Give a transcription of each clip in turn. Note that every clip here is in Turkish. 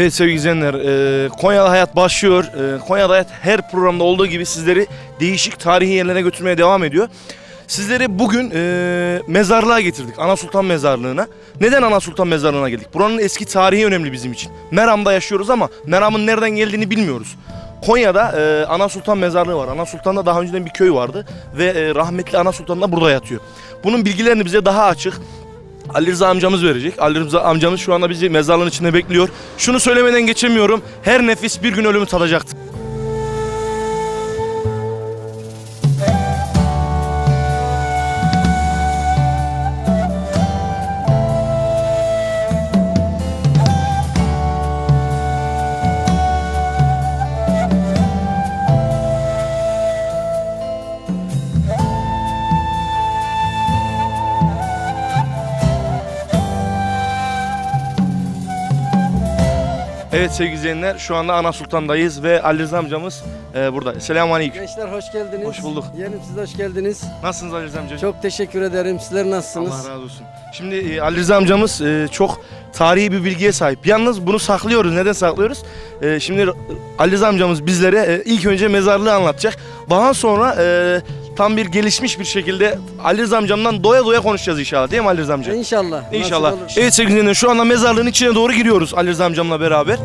Evet sevgili izleyenler, e, Konya'da hayat başlıyor. E, Konya'da hayat her programda olduğu gibi sizleri değişik tarihi yerlere götürmeye devam ediyor. Sizleri bugün e, mezarlığa getirdik, Ana Sultan Mezarlığı'na. Neden Ana Sultan Mezarlığı'na geldik? Buranın eski tarihi önemli bizim için. Meram'da yaşıyoruz ama Meram'ın nereden geldiğini bilmiyoruz. Konya'da e, Ana Sultan Mezarlığı var. Ana Sultan'da daha önceden bir köy vardı ve e, rahmetli Ana Sultan da burada yatıyor. Bunun bilgilerini bize daha açık, Ali Rıza amcamız verecek. Ali Rıza amcamız şu anda bizi mezarlığın içinde bekliyor. Şunu söylemeden geçemiyorum. Her nefis bir gün ölümü tadacaktır. Evet sevgili izleyenler şu anda Ana Sultan'dayız ve Ali Rıza amcamız e, burada. Selamun Aleyküm. Gençler hoş geldiniz. Hoş bulduk. Yeğenim siz hoş geldiniz. Nasılsınız Ali Rıza amca? Çok teşekkür ederim. Sizler nasılsınız? Allah razı olsun. Şimdi e, Ali Rıza amcamız e, çok tarihi bir bilgiye sahip. Yalnız bunu saklıyoruz. Neden saklıyoruz? E, şimdi Ali Rıza amcamız bizlere e, ilk önce mezarlığı anlatacak. Daha sonra e, tam bir gelişmiş bir şekilde Ali Rıza amcamdan doya doya konuşacağız inşallah. Değil mi Ali Rıza amca? İnşallah. nasip İnşallah. olur. Evet sevgili izleyenler şu anda mezarlığın içine doğru giriyoruz Ali Rıza amcamla beraber.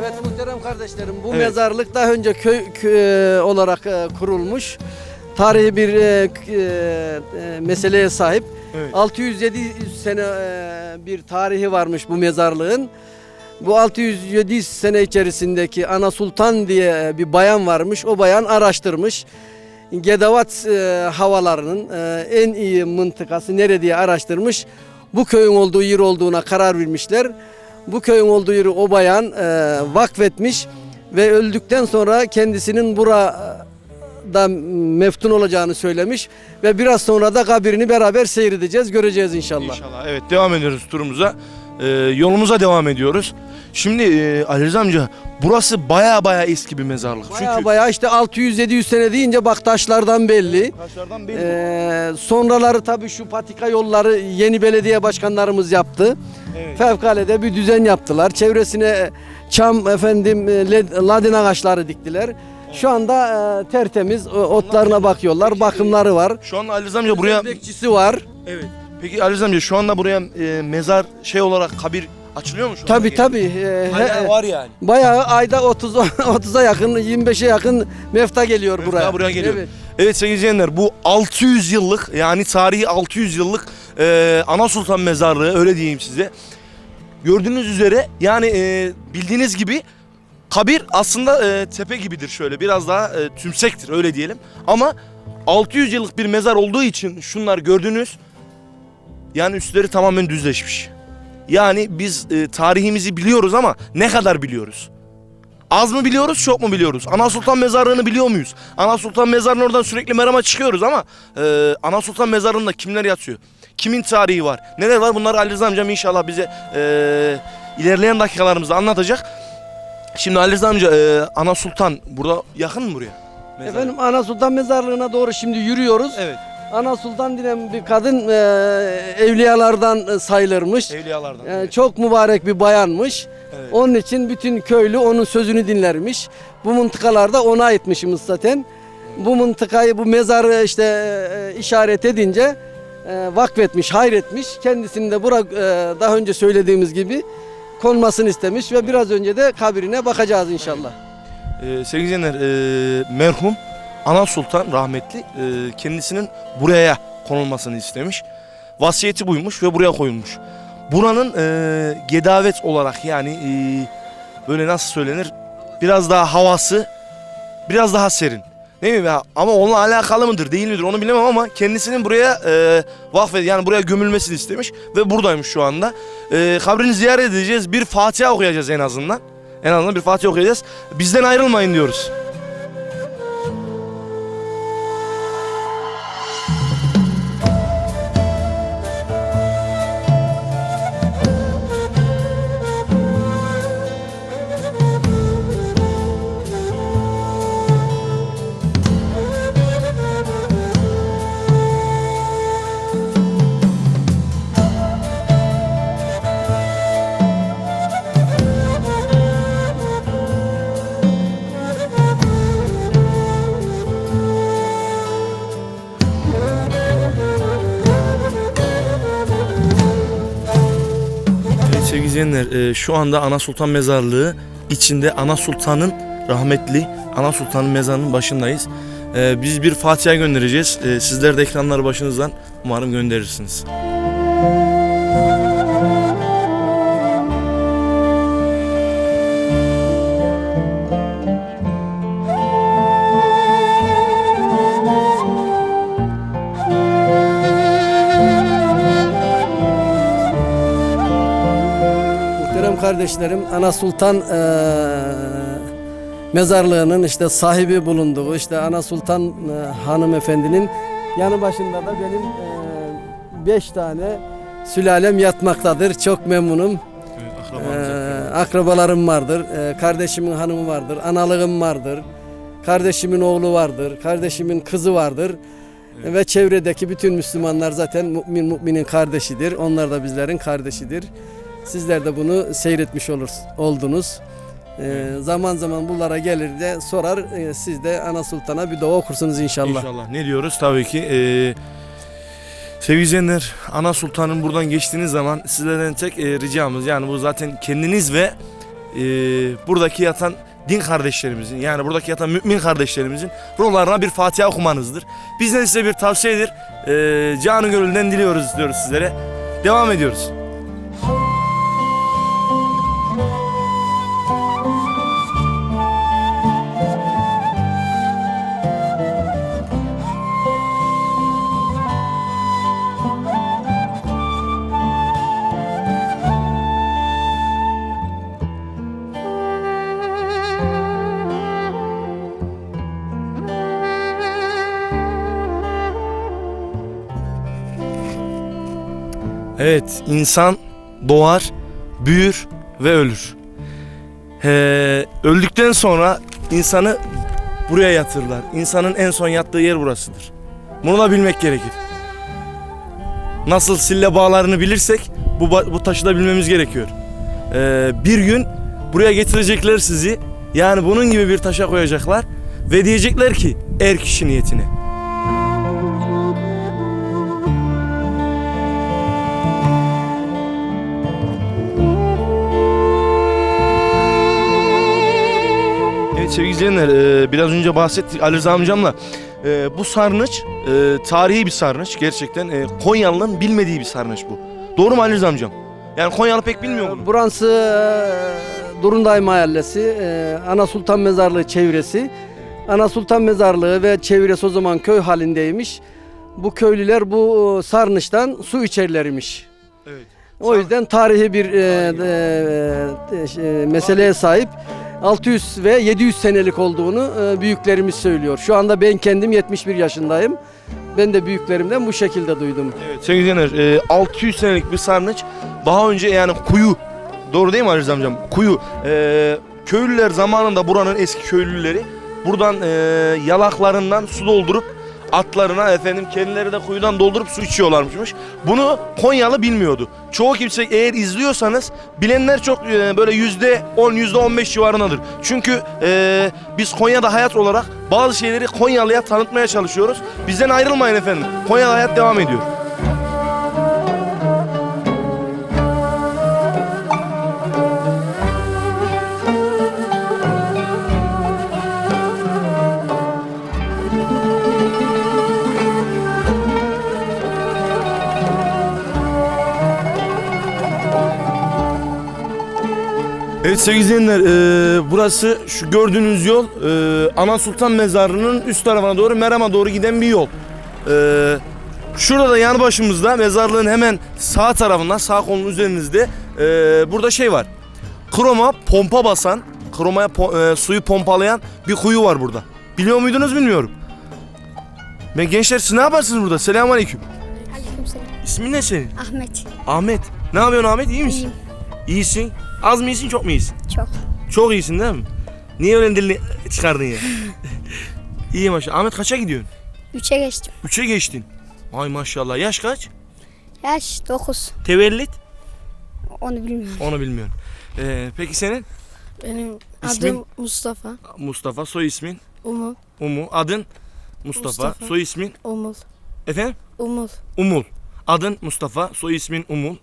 Evet muhterem kardeşlerim bu Evet. mezarlık daha önce köy, kö- olarak e, kurulmuş. Tarihi bir e, k- e, e, meseleye sahip. Evet. 600-700 sene e, bir tarihi varmış bu mezarlığın. Bu 600-700 sene içerisindeki Ana Sultan diye bir bayan varmış. O bayan araştırmış. Gedavat e, havalarının e, en iyi mıntıkası nere diye araştırmış. Bu köyün olduğu yer olduğuna karar vermişler. Bu köyün olduğu yeri o bayan e, vakfetmiş ve öldükten sonra kendisinin burada meftun olacağını söylemiş ve biraz sonra da kabrini beraber seyredeceğiz, göreceğiz inşallah. İnşallah. Evet devam ediyoruz turumuza. Ee, yolumuza devam ediyoruz. Şimdi e, Ali Rıza amca burası baya baya eski bir mezarlık. Baya Çünkü baya işte 600-700 sene deyince bak taşlardan belli. taşlardan Ee, sonraları tabii şu patika yolları yeni belediye başkanlarımız yaptı. Evet. Fevkalade bir düzen yaptılar. Çevresine çam efendim e, led- ladin ağaçları diktiler. Şu anda e, tertemiz e, otlarına bakıyorlar. Bakımları var. Şu anda Ali Rıza amca buraya... Bekçisi var. Evet. Peki Ali Rıza amca şu anda buraya e, mezar şey olarak kabir açılıyor mu şu anda? Tabii tabii. e, Hala he- var yani. Bayağı ayda 30 30'a yakın 25'e yakın mefta geliyor Mefta buraya. buraya geliyor. Evet. Evet sevgili izleyenler bu 600 yıllık yani tarihi 600 yıllık e, Ana Sultan Mezarlığı öyle diyeyim size. Gördüğünüz üzere yani e, bildiğiniz gibi kabir aslında e, tepe gibidir şöyle biraz daha e, tümsektir öyle diyelim. Ama 600 yıllık bir mezar olduğu için şunlar gördüğünüz yani üstleri tamamen düzleşmiş. Yani biz e, tarihimizi biliyoruz ama ne kadar biliyoruz? Az mı biliyoruz, çok mu biliyoruz? Ana Sultan Mezarlığı'nı biliyor muyuz? Ana Sultan Mezarlığı'nın oradan sürekli merama çıkıyoruz ama e, Ana Sultan Mezarlığı'nda kimler yatıyor? Kimin tarihi var? Neler var? Bunları Ali Rıza amcam inşallah bize e, ilerleyen dakikalarımızda anlatacak. Şimdi Ali Rıza amca e, Ana Sultan burada yakın mı buraya? Mezar. Efendim Ana Sultan mezarlığına doğru şimdi yürüyoruz. Evet. Ana Sultan denen bir kadın e, evliyalardan e, sayılırmış. Evliyalardan. E, evet. çok mübarek bir bayanmış. Evet. Onun için bütün köylü onun sözünü dinlermiş. Bu mıntıkalarda ona aitmişimiz zaten. Bu mıntıkayı, bu mezarı işte e, işaret edince e, vakfetmiş, hayretmiş. Kendisini de bura e, daha önce söylediğimiz gibi konmasını istemiş ve biraz önce de kabrine bakacağız inşallah. Ee, sevgili izleyenler, e, merhum Ana Sultan rahmetli e, kendisinin buraya konulmasını istemiş. Vasiyeti buymuş ve buraya koyulmuş. Buranın e, gedavet olarak yani e, böyle nasıl söylenir biraz daha havası biraz daha serin. Değil mi? Ya, Ama onunla alakalı mıdır değil midir onu bilemem ama kendisinin buraya e, vakfed yani buraya gömülmesini istemiş ve buradaymış şu anda. E, kabrini ziyaret edeceğiz bir Fatiha okuyacağız en azından. En azından bir Fatiha okuyacağız. Bizden ayrılmayın diyoruz. İzleyenler e, şu anda Ana Sultan Mezarlığı içinde Ana Sultan'ın rahmetli Ana Sultan'ın mezarının başındayız. E, biz bir Fatiha göndereceğiz. E, sizler de ekranları başınızdan umarım gönderirsiniz. Muhterem kardeşlerim, Ana Sultan eee, mezarlığının işte sahibi bulunduğu, işte Ana Sultan eee, hanımefendinin yanı başında da benim eee, beş tane sülalem yatmaktadır. Çok memnunum. Eee, akrabalarım vardır, eee, kardeşimin hanımı vardır, analığım vardır, kardeşimin oğlu vardır, kardeşimin kızı vardır. Ve çevredeki bütün Müslümanlar zaten mümin müminin kardeşidir. Onlar da bizlerin kardeşidir. Sizler de bunu seyretmiş olur, oldunuz. Ee, zaman zaman bunlara gelir de sorar. Ee, siz de Ana Sultan'a bir dua okursunuz inşallah. İnşallah. Ne diyoruz? Tabii ki. E, sevgili izleyenler, Ana Sultan'ın buradan geçtiğiniz zaman sizlerden tek e, ricamız yani bu zaten kendiniz ve e, buradaki yatan din kardeşlerimizin yani buradaki yatan mümin kardeşlerimizin ruhlarına bir Fatiha okumanızdır. Bizden size bir tavsiyedir. E, canı gönülden diliyoruz diyoruz sizlere. Devam ediyoruz. Evet, insan doğar, büyür ve ölür. Ee, öldükten sonra insanı buraya yatırırlar. İnsanın en son yattığı yer burasıdır. Bunu da bilmek gerekir. Nasıl sille bağlarını bilirsek bu, bu taşı da bilmemiz gerekiyor. Ee, bir gün buraya getirecekler sizi. Yani bunun gibi bir taşa koyacaklar ve diyecekler ki er kişi niyetine. Sevgili izleyenler e, biraz önce bahsettik Ali Rıza amcamla. E, bu sarnıç e, tarihi bir sarnıç gerçekten. E, Konyalı'nın bilmediği bir sarnıç bu. Doğru mu Ali Rıza amcam? Yani Konyalı pek bilmiyor bunu. Burası e, Durunday Mahallesi, e, Ana Sultan Mezarlığı çevresi. Ana Sultan Mezarlığı ve çevresi o zaman köy halindeymiş. Bu köylüler bu e, sarnıçtan su içerlermiş. Evet. O yüzden tarihi bir e, e, e, şey, meseleye sahip. 600 ve 700 senelik olduğunu e, büyüklerimiz söylüyor. Şu anda ben kendim 71 yaşındayım. Ben de büyüklerimden bu şekilde duydum. Evet sevgili izleyenler e, 600 senelik bir sarnıç. Daha önce yani kuyu. Doğru değil mi Rıza amcam? Kuyu. E, köylüler zamanında buranın eski köylüleri buradan e, yalaklarından su doldurup atlarına efendim kendileri de kuyudan doldurup su içiyorlarmış. Bunu Konyalı bilmiyordu. Çoğu kimse eğer izliyorsanız bilenler çok e, böyle yüzde 10 yüzde 15 civarındadır. Çünkü e, biz Konya'da hayat olarak bazı şeyleri Konyalı'ya tanıtmaya çalışıyoruz. Bizden ayrılmayın efendim. Konya'da hayat devam ediyor. Evet sevgili izleyenler e, burası şu gördüğünüz yol e, Ana Sultan Mezarı'nın üst tarafına doğru Meram'a doğru giden bir yol. E, şurada da yanı başımızda mezarlığın hemen sağ tarafında sağ kolun üzerinizde e, burada şey var. Kroma pompa basan, kromaya po- e, suyu pompalayan bir kuyu var burada. Biliyor muydunuz bilmiyorum. Ben gençler siz ne yaparsınız burada? Selamünaleyküm. Aleykümselam. İsmin ne senin? Ahmet. Ahmet. Ne yapıyorsun Ahmet? İyi misin? İyiyim. İyisin. Az mı iyisin çok mu iyisin? Çok. Çok iyisin değil mi? Niye öyle dilini çıkardın ya? İyi maşallah. Ahmet kaça gidiyorsun? Üçe geçtim. Üçe geçtin. Ay maşallah. Yaş kaç? Yaş 9. Tevellit? Onu bilmiyorum. Onu bilmiyorum. Ee, peki senin? Benim İsmin? adım Mustafa. Mustafa. Soy ismin? Umul. Umu. Adın? Mustafa. Mustafa. Soy ismin? Umul. Efendim? Umul. Umul. Adın Mustafa. Soy ismin Umul.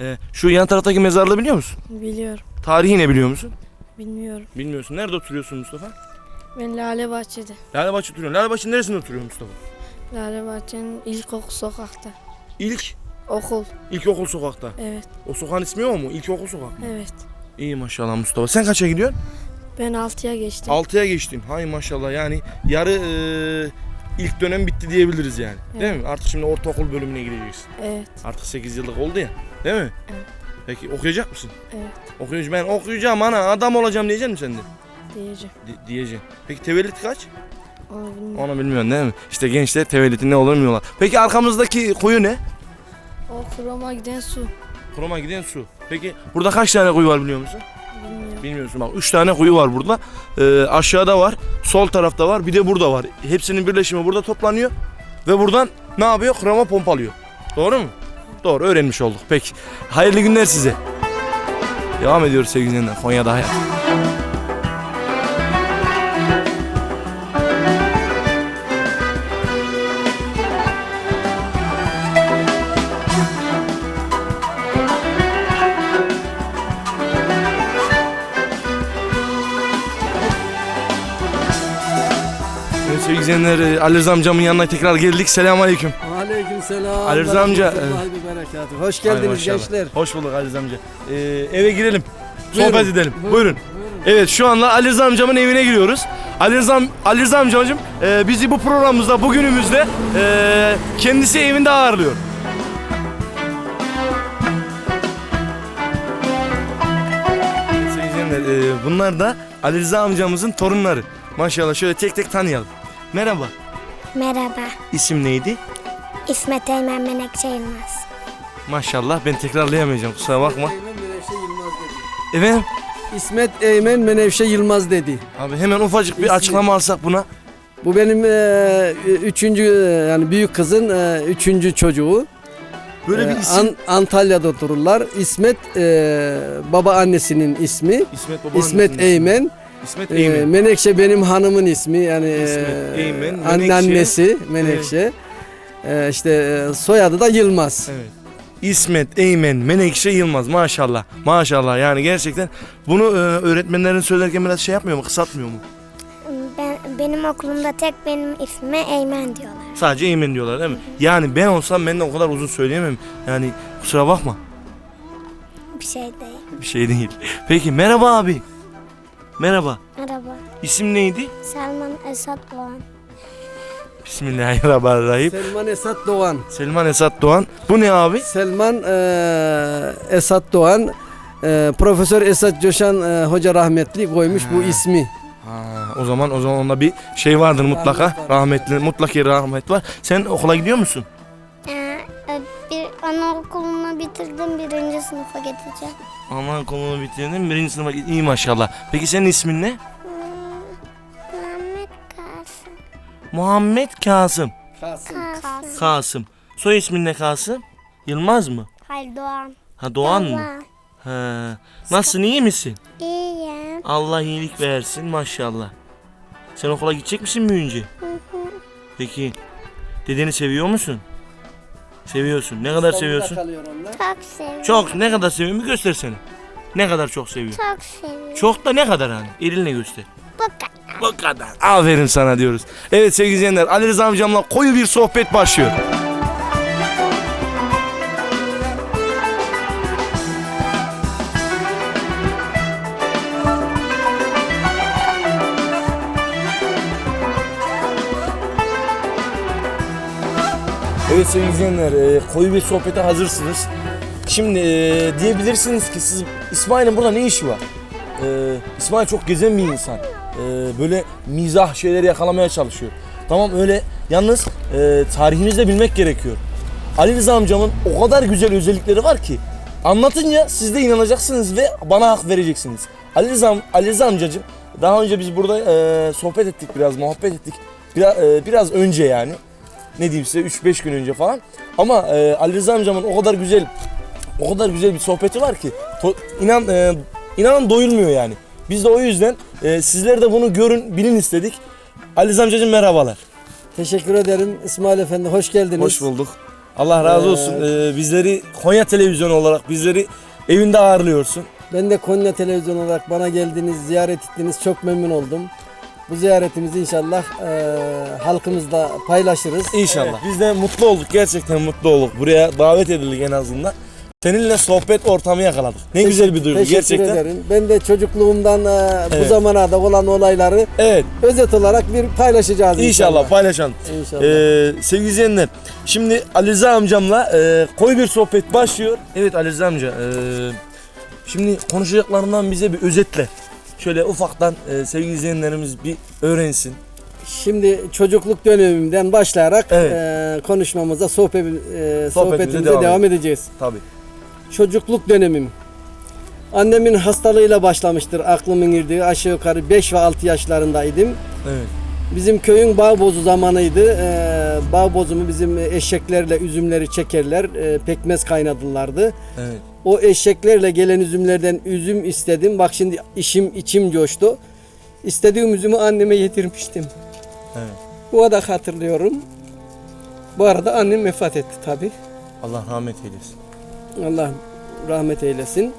Ee, şu yan taraftaki mezarlığı biliyor musun? Biliyorum. Tarihi ne biliyor musun? Bilmiyorum. Bilmiyorsun. Nerede oturuyorsun Mustafa? Ben Lale Bahçe'de. Lalebaşı oturuyorsun. Lalebaşı'nın neresinde oturuyor Mustafa? Lale Bahçe'nin ilkokul sokakta. İlk, Okul. ilkokul sokakta. Evet. O sokağın ismi o mu? İlkokul sokak mı? Evet. İyi maşallah Mustafa. Sen kaça gidiyorsun? Ben 6'ya geçtim. 6'ya geçtin. Hay maşallah yani yarı e, ilk dönem bitti diyebiliriz yani. Değil Evet. mi? Artık şimdi ortaokul bölümüne gireceksin. Evet. Artık 8 yıllık oldu ya. Değil mi? Evet. Peki okuyacak mısın? Evet. Okuyacağım. Ben okuyacağım ana adam olacağım diyecek misin sen de? Diyeceğim. Di- diyeceksin. Peki tevellüt kaç? Onu bilmiyorum. Onu bilmiyorsun değil mi? İşte gençler tevellütün ne olur bilmiyorlar. Peki arkamızdaki kuyu ne? O kurama giden su. Kuruma giden su. Peki burada kaç tane kuyu var biliyor musun? Bilmiyorsun bak 3 tane kuyu var burada. Ee, aşağıda var, sol tarafta var, bir de burada var. Hepsinin birleşimi burada toplanıyor ve buradan ne yapıyor? Kurama pompalıyor. Doğru mu? Doğru öğrenmiş olduk. Peki. Hayırlı günler size. Devam ediyoruz sevgili. Konya'da hayat. İzleyenler Ali Rıza amcamın yanına tekrar geldik. Selamun Aleyküm. Aleyküm selam. Ali Rıza amca, Hoş Hay geldiniz gençler. Hoş bulduk Ali Rıza amca. Ee, eve girelim. Buyurun. Sohbet edelim. Buyurun. Buyurun. Evet şu anda Ali Rıza amcamın evine giriyoruz. Ali Rıza, Ali Rıza amcacığım e, bizi bu programımızda bugünümüzde e, kendisi evinde ağırlıyor. Sevgili izleyenler, e, bunlar da Ali Rıza amcamızın torunları. Maşallah şöyle tek tek tanıyalım. Merhaba. Merhaba. İsim neydi? İsmet Eymen Menekşe Yılmaz. Maşallah ben tekrarlayamayacağım kusura bakma. Eymen Menevşe Yılmaz dedi. Efendim? İsmet Eymen Menevşe Yılmaz dedi. Abi hemen ufacık bir İsmi- açıklama alsak buna. Bu benim e, üçüncü e, yani büyük kızın e, üçüncü çocuğu. Böyle bir E, isim. An- Antalya'da otururlar. İsmet e, baba annesinin ismi. İsmet Baba İsmet Eymen. İsmet E, Eymen. Menekşe benim hanımın ismi. Yani e, İsmet Eymen, Menekşe. anneannesi Menekşe. E, işte e, soyadı da Yılmaz. Evet. İsmet Eymen Menekşe Yılmaz maşallah. Maşallah yani gerçekten bunu e, öğretmenlerin söylerken biraz şey yapmıyor mu? Kısaltmıyor mu? Ben, benim okulumda tek benim ismime Eymen diyorlar. Sadece Eymen diyorlar değil mi? Yani ben olsam ben de o kadar uzun söyleyemem. Yani kusura bakma. Bir şey değil. Bir şey değil. Peki merhaba abi. Merhaba. Merhaba. İsim neydi? Selman Esat Doğan. Bismillahirrahmanirrahim. Selman Esat Doğan. Selman Esat Doğan. Bu ne abi? Selman e, Esat Doğan. e, Profesör Esat Coşan e, Hoca rahmetli koymuş bu Ha. ismi. Ha, o zaman o zaman onda bir şey vardır mutlaka. Rahmet var. Rahmetli mutlaka rahmet var. Sen okula gidiyor musun? Anaokulunu bitirdim birinci sınıfa geçeceğim. Aman konunu bitirdin birinci sınıfa iyi maşallah. Peki senin ismin ne? Muhammed Kasım. Muhammed Kasım. Kasım. Kasım. Kasım. Soy ismin ne Kasım? Yılmaz mı? Hayır Doğan. Ha Doğan mı? Ha. Nasılsın iyi misin? İyiyim. Allah iyilik versin maşallah. Sen okula gidecek misin büyüyünce? Peki dedeni seviyor musun? Seviyorsun. Ne kadar seviyorsun? Çok seviyorum. Çok. Ne kadar seviyorsun? Bir göstersene. Ne kadar çok seviyor? Çok seviyorum. Çok da ne kadar hani? Elinle göster. Bu kadar. Bu kadar. Aferin sana diyoruz. Evet sevgili izleyenler Ali Rıza amcamla koyu bir sohbet başlıyor. Evet sevgili izleyenler e, koyu bir sohbete hazırsınız. Şimdi e, diyebilirsiniz ki siz İsmail'in burada ne işi var? E, İsmail çok gezen bir insan. E, böyle mizah şeyleri yakalamaya çalışıyor. Tamam öyle. Yalnız e, tarihimizi de bilmek gerekiyor. Ali Rıza amcamın o kadar güzel özellikleri var ki anlatınca siz de inanacaksınız ve bana hak vereceksiniz. Ali Rıza, Ali Rıza amcacığım daha önce biz burada e, sohbet ettik biraz, muhabbet ettik. Biraz, e, biraz önce yani. Ne diyeyim size 3-5 gün önce falan. Ama e, Ali Rıza amcamın o kadar güzel o kadar güzel bir sohbeti var ki to- inan e, inanın doyulmuyor yani. Biz de o yüzden e, sizler de bunu görün, bilin istedik. Ali Rıza amcacığım merhabalar. Teşekkür ederim İsmail Efendi. Hoş geldiniz. Hoş bulduk. Allah razı olsun. Ee, bizleri Konya Televizyonu olarak bizleri evinde ağırlıyorsun. Ben de Konya Televizyon olarak bana geldiniz, ziyaret ettiniz. Çok memnun oldum. Bu ziyaretimizi inşallah e, halkımızla paylaşırız. İnşallah. Biz de mutlu olduk. Gerçekten mutlu olduk. Buraya davet edildik en azından. Seninle sohbet ortamı yakaladık. Ne güzel bir duygu Teşekkür gerçekten. ederim. Ben de çocukluğumdan e, bu Evet. zamana da olan olayları Evet. özet olarak bir paylaşacağız İnşallah inşallah. paylaşalım. İnşallah. Ee, sevgili izleyenler, şimdi Ali Rıza amcamla e, koyu bir sohbet başlıyor. Evet Ali Rıza amca, e, şimdi konuşacaklarından bize bir özetle. Şöyle ufaktan e, sevgili izleyenlerimiz bir öğrensin. Şimdi çocukluk dönemimden başlayarak Evet. e, konuşmamıza, sohbet, e, sohbetimize devam devam, edeceğiz. Tabii. Çocukluk dönemim. Annemin hastalığıyla başlamıştır aklımın girdiği aşağı yukarı 5 ve 6 yaşlarındaydım. Evet. Bizim köyün bağ bozu zamanıydı. Ee, bağ bozumu bizim eşeklerle üzümleri çekerler, e, pekmez kaynadılardı. Evet. O eşeklerle gelen üzümlerden üzüm istedim. Bak şimdi işim içim coştu. İstediğim üzümü anneme getirmiştim. Evet. Bu da hatırlıyorum. Bu arada annem vefat etti tabi. Allah rahmet eylesin. Allah rahmet eylesin.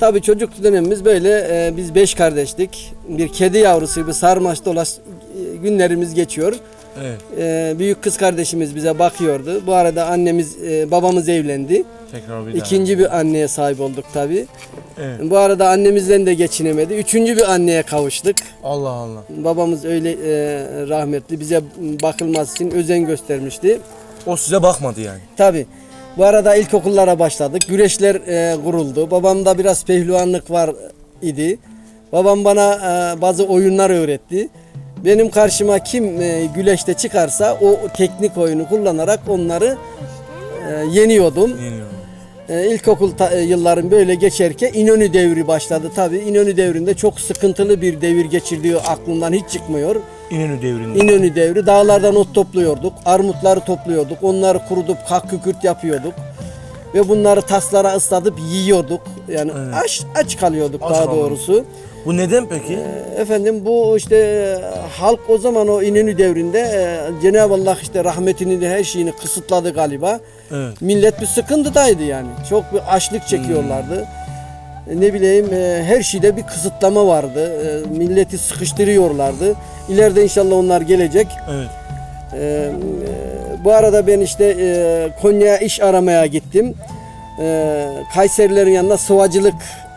Tabi çocuk dönemimiz böyle e, biz beş kardeşlik. Bir kedi yavrusu gibi sarmaş dolaş e, günlerimiz geçiyor. Evet. E, büyük kız kardeşimiz bize bakıyordu. Bu arada annemiz e, babamız evlendi. Tekrar bir daha. İkinci bir anneye sahip olduk tabi. Evet. Bu arada annemizden de geçinemedi. Üçüncü bir anneye kavuştuk. Allah Allah. Babamız öyle e, rahmetli bize bakılması için özen göstermişti. O size bakmadı yani. Tabi. Bu arada ilkokullara başladık. Güreşler e, kuruldu. Babamda biraz pehlivanlık var idi. Babam bana e, bazı oyunlar öğretti. Benim karşıma kim e, güleşte çıkarsa o teknik oyunu kullanarak onları e, yeniyordum. Yeniyorum. E, ilkokul e, yıllarım böyle geçerken İnönü devri başladı. Tabi İnönü devrinde çok sıkıntılı bir devir geçirdiği aklımdan hiç çıkmıyor. İnönü devrinde. İnönü devri dağlardan ot topluyorduk, armutları topluyorduk, onları kurutup kak kükürt yapıyorduk. Ve bunları taslara ıslatıp yiyorduk. Yani Evet. aç aç kalıyorduk Aç daha kalıyorduk. doğrusu. Bu neden peki? E, Efendim bu işte e, halk o zaman o İnönü devrinde e, Cenab-ı Allah işte rahmetini de her şeyini kısıtladı galiba. Evet. Millet bir sıkıntıdaydı yani. Çok bir açlık çekiyorlardı. E, Ne bileyim e, her şeyde bir kısıtlama vardı. E, Milleti sıkıştırıyorlardı. İleride inşallah onlar gelecek. Evet. E, Bu arada ben işte e, Konya'ya iş aramaya gittim. Kayserilerin yanında sıvacılık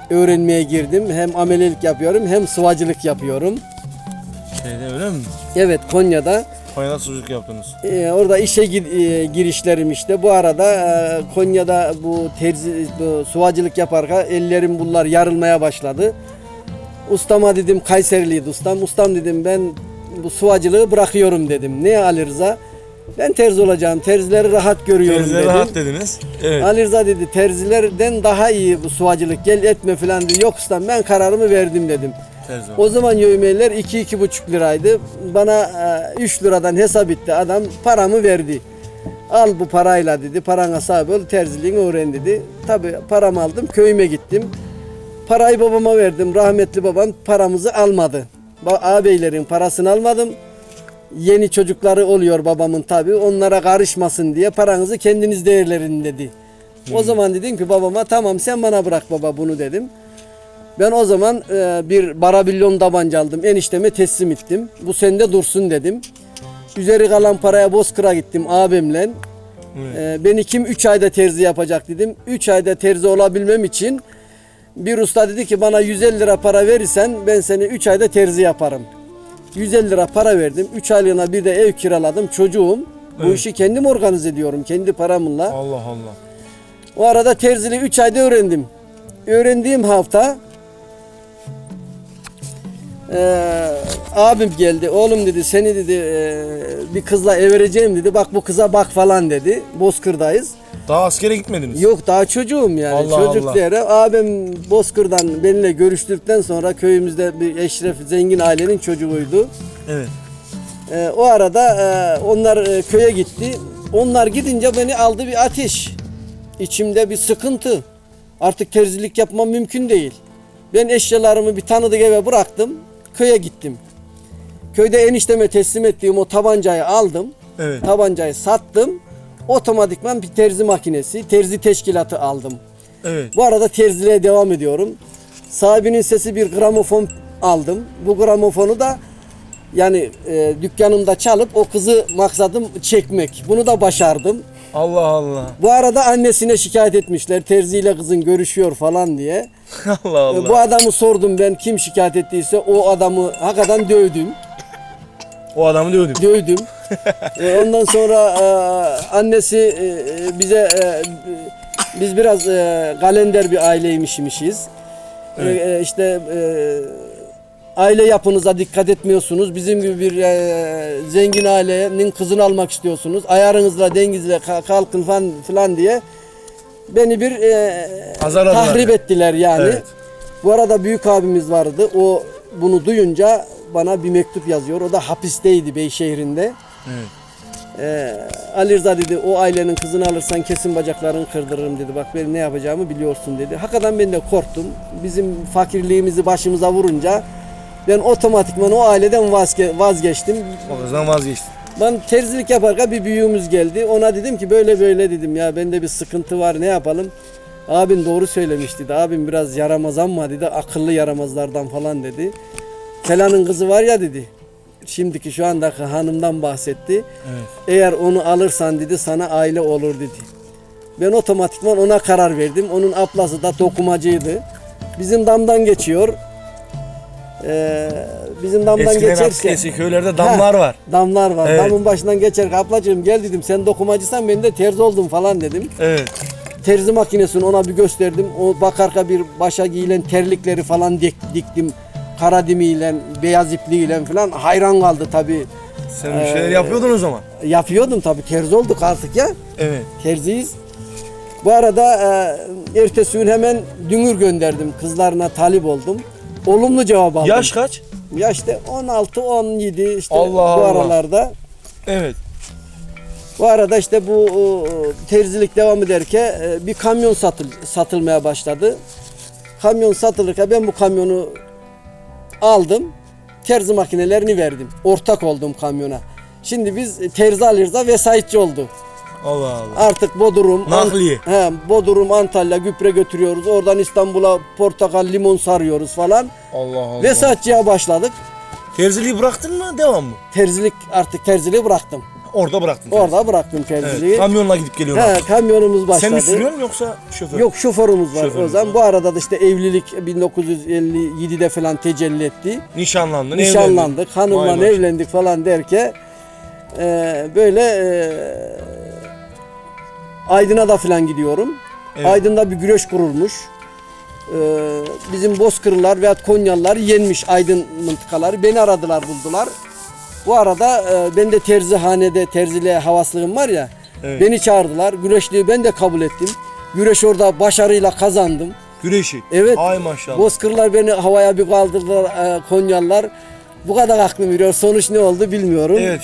öğrenmeye girdim. Hem amelelik yapıyorum hem sıvacılık yapıyorum. Şeyde öyle mi? Evet Konya'da. Konya'da sucuk yaptınız. Ee, orada işe gir- e, girişlerim işte. Bu arada e, Konya'da bu terzi, bu suvacılık yaparken ellerim bunlar yarılmaya başladı. Ustama dedim Kayseriliydi ustam. Ustam dedim ben bu suvacılığı bırakıyorum dedim. Ne Ali Rıza? Ben terzi olacağım. Terzileri rahat görüyorum Teyze dedim. rahat dediniz. Evet. Ali Rıza dedi terzilerden daha iyi bu suvacılık gel etme falan dedi. Yok ustam ben kararımı verdim dedim. Terzi O zaman yövmeler 2-2,5 liraydı. Bana 3 liradan hesap etti. Adam paramı verdi. Al bu parayla dedi. Parana sahip ol terziliğini öğren dedi. Tabi paramı aldım köyüme gittim. Parayı babama verdim. Rahmetli babam paramızı almadı. Ba- Ağabeylerin parasını almadım. Yeni çocukları oluyor babamın tabi. Onlara karışmasın diye paranızı kendiniz değerlerin dedi. O zaman dedim ki babama tamam sen bana bırak baba bunu dedim. Ben o zaman e, bir barabillon tabanca aldım. Enişteme teslim ettim. Bu sende dursun dedim. Üzeri kalan paraya Bozkır'a gittim abimle. E, beni kim 3 ayda terzi yapacak dedim. 3 ayda terzi olabilmem için bir usta dedi ki bana 150 lira para verirsen ben seni 3 ayda terzi yaparım. 150 lira para verdim. 3 aylığına bir de ev kiraladım. Çocuğum. Bu Evet. işi kendim organize ediyorum. Kendi paramla. Allah Allah. O arada terziliği 3 ayda öğrendim. Öğrendiğim hafta eee, abim geldi. Oğlum dedi seni dedi eee, bir kızla evereceğim dedi. Bak bu kıza bak falan dedi. Bozkır'dayız. Daha askere gitmediniz. Yok daha çocuğum yani. Allah Çocuk Allah. diye. Abim Bozkır'dan benimle görüştükten sonra köyümüzde bir eşref zengin ailenin çocuğuydu. Evet. Ee, o arada e, onlar e, köye gitti. Onlar gidince beni aldı bir ateş. İçimde bir sıkıntı. Artık terzilik yapmam mümkün değil. Ben eşyalarımı bir tanıdık eve bıraktım. Köye gittim. Köyde enişteme teslim ettiğim o tabancayı aldım. Evet. Tabancayı sattım. Otomatikman bir terzi makinesi, terzi teşkilatı aldım. Evet. Bu arada terziliğe devam ediyorum. Sahibinin sesi bir gramofon aldım. Bu gramofonu da yani e, dükkanımda çalıp o kızı maksadım çekmek. Bunu da başardım. Allah Allah. Bu arada annesine şikayet etmişler. Terziyle kızın görüşüyor falan diye. Allah E, Allah. Bu adamı sordum ben kim şikayet ettiyse o adamı hakikaten dövdüm. O adamı dövdüm. Dövdüm. E, ondan sonra e, annesi e, e, bize e, biz biraz e, kalender bir aileymişmişiz. E, e, işte e, aile yapınıza dikkat etmiyorsunuz. Bizim gibi bir e, zengin ailenin kızını almak istiyorsunuz. Ayarınızla dengizle ka- kalkın falan filan diye beni bir e, Azarladılar tahrip yani. ettiler yani. Evet. Bu arada büyük abimiz vardı. O bunu duyunca bana bir mektup yazıyor. O da hapisteydi Beyşehir'inde. Evet. Ee, Ali Rıza dedi o ailenin kızını alırsan kesin bacaklarını kırdırırım dedi. Bak benim ne yapacağımı biliyorsun dedi. Hakikaten ben de korktum. Bizim fakirliğimizi başımıza vurunca ben otomatikman o aileden vazge- vazgeçtim. O kızdan vazgeçtim. Ben terzilik yaparken bir büyüğümüz geldi. Ona dedim ki böyle böyle dedim ya bende bir sıkıntı var ne yapalım. Abin doğru söylemiş dedi. Abim biraz yaramaz ama dedi akıllı yaramazlardan falan dedi. Felanın kızı var ya dedi. Şimdiki şu andaki hanımdan bahsetti. Evet. Eğer onu alırsan dedi sana aile olur dedi. Ben otomatikman ona karar verdim. Onun ablası da dokumacıydı. Bizim damdan geçiyor. Ee, bizim damdan Eskiden geçerken eski köylerde damlar Ha, var. Damlar var. Evet. Damın başından geçer. Ablacığım gel dedim. Sen dokumacıysan ben de terzi oldum falan dedim. Evet. Terzi makinesini ona bir gösterdim. O bakarka bir başa giyilen terlikleri falan dik- diktim. Kara dimiyle, beyaz ipliğiyle falan hayran kaldı tabii. Sen bir şeyler Ee, yapıyordun o zaman. Yapıyordum tabii. Terzi olduk artık ya. Evet. Terziyiz. Bu arada e, ertesi gün hemen dünür gönderdim. Kızlarına talip oldum. Olumlu cevap aldım. Yaş kaç? Ya işte 16, 17 işte Allah bu Allah. aralarda. Evet. Bu arada işte bu o, terzilik devam ederken e, bir kamyon satıl, satılmaya başladı. Kamyon satılırken ben bu kamyonu aldım. Terzi makinelerini verdim. Ortak oldum kamyona. Şimdi biz terzi alırız vesayetçi oldu. Allah Allah. Artık Bodrum, Nakliye. he, Bodrum, Antalya, Güpre götürüyoruz. Oradan İstanbul'a portakal, limon sarıyoruz falan. Allah Allah. Vesayetçiye başladık. Terziliği bıraktın mı? Devam mı? Terzilik artık terziliği bıraktım. Orada bıraktın. Orada bıraktım Evet. terziliği. Kamyonla gidip geliyorsun. He, artık. kamyonumuz başladı. Sen mi sürüyorsun yoksa şoför? Yok şoförümüz var Şoförümüz o zaman. var. Bu arada da işte evlilik 1957'de falan tecelli etti. Nişanlandın, Nişanlandık, evlendin. hanımla Vay evlendik falan derken e, böyle e, Aydın'a da falan gidiyorum. Evet. Aydın'da bir güreş kurulmuş. E, bizim Bozkırlılar veya Konyalılar yenmiş Aydın mıntıkaları. Beni aradılar buldular. Bu arada e, ben de terzihanede terziliğe havaslığım var ya. Evet. Beni çağırdılar. Güreşliği ben de kabul ettim. Güreş orada başarıyla kazandım. Güreşi. Evet. Ay maşallah. Bozkırlar beni havaya bir kaldırdılar e, Konyalılar. Bu kadar aklım yürüyor. Sonuç ne oldu bilmiyorum. Evet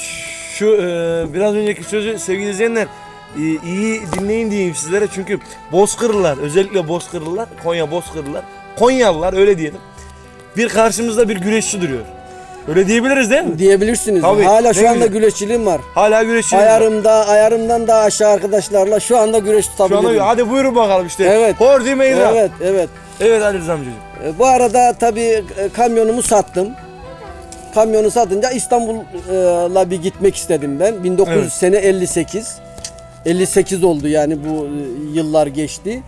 şu e, biraz önceki sözü sevgili izleyenler e, iyi dinleyin diyeyim sizlere çünkü Bozkırlılar özellikle Bozkırlılar Konya Bozkırlılar Konyalılar öyle diyelim bir karşımızda bir güreşçi duruyor. Öyle diyebiliriz değil mi? Diyebilirsiniz. Tabii, Hala ne şu anda güzel. güreşçiliğim var. Hala güreşçi. Ayarımda, ayarımdan daha aşağı arkadaşlarla şu anda güreş Şu tutabilirim. anda hadi buyurun bakalım işte. Evet. Hordi meydan. Evet. Evet, evet. Ali Rıza amcacığım. E, Bu arada tabii e, kamyonumu sattım. Kamyonu satınca İstanbul'a bir gitmek istedim ben. 1900 Evet. sene 58. 58 oldu yani bu e, yıllar geçti.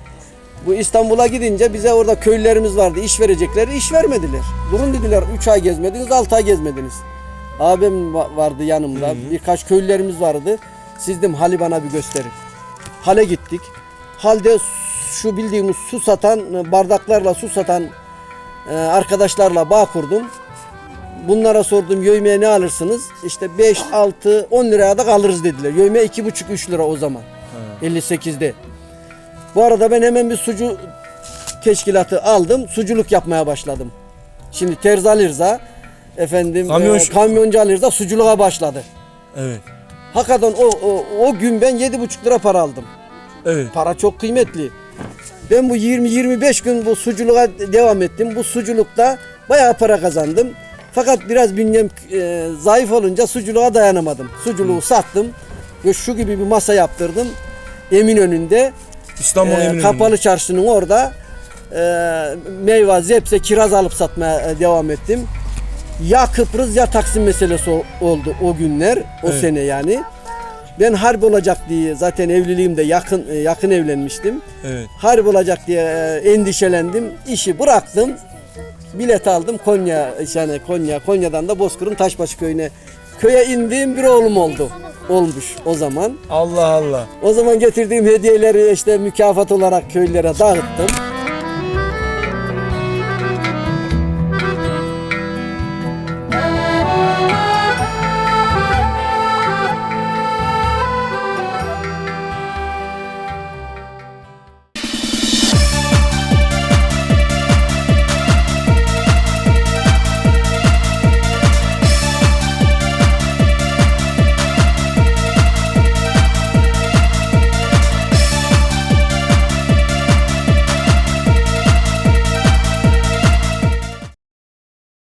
Bu İstanbul'a gidince bize orada köylülerimiz vardı. iş verecekleri iş vermediler. Durun dediler 3 ay gezmediniz 6 ay gezmediniz. Abim va- vardı yanımda. Birkaç köylülerimiz vardı. Siz dedim hali bana bir gösterin. Hale gittik. Halde şu bildiğimiz su satan bardaklarla su satan e, arkadaşlarla bağ kurdum. Bunlara sordum yövmeye ne alırsınız? İşte 5, 6, 10 liraya da kalırız dediler. Yövme 2,5-3 lira o zaman. 58'de. Bu arada ben hemen bir sucu teşkilatı aldım. Suculuk yapmaya başladım. Şimdi terzi alırsa efendim Kamyon- e, kamyoncu alırsa suculuğa başladı. Evet. Hakikaten o, o, o gün ben 7,5 lira para aldım. Evet. Para çok kıymetli. Ben bu 20-25 gün bu suculuğa devam ettim. Bu suculukta bayağı para kazandım. Fakat biraz bünyem e, zayıf olunca suculuğa dayanamadım. Suculuğu sattım. Yo, Şu gibi bir masa yaptırdım. Eminönü'nde. İstanbul Eminönü'nde. kapalı çarşının orada e, meyve, zepse, kiraz alıp satmaya e, devam ettim. Ya Kıbrıs ya Taksim meselesi oldu o günler, o Evet. sene yani. Ben harp olacak diye zaten evliliğimde yakın e, yakın evlenmiştim. Evet. Harp olacak diye e, endişelendim. İşi bıraktım. Bilet aldım Konya yani Konya Konya'dan da Bozkır'ın Taşbaşı köyüne köye indiğim bir oğlum oldu. Olmuş o zaman. Allah Allah. O zaman getirdiğim hediyeleri işte mükafat olarak köylere dağıttım.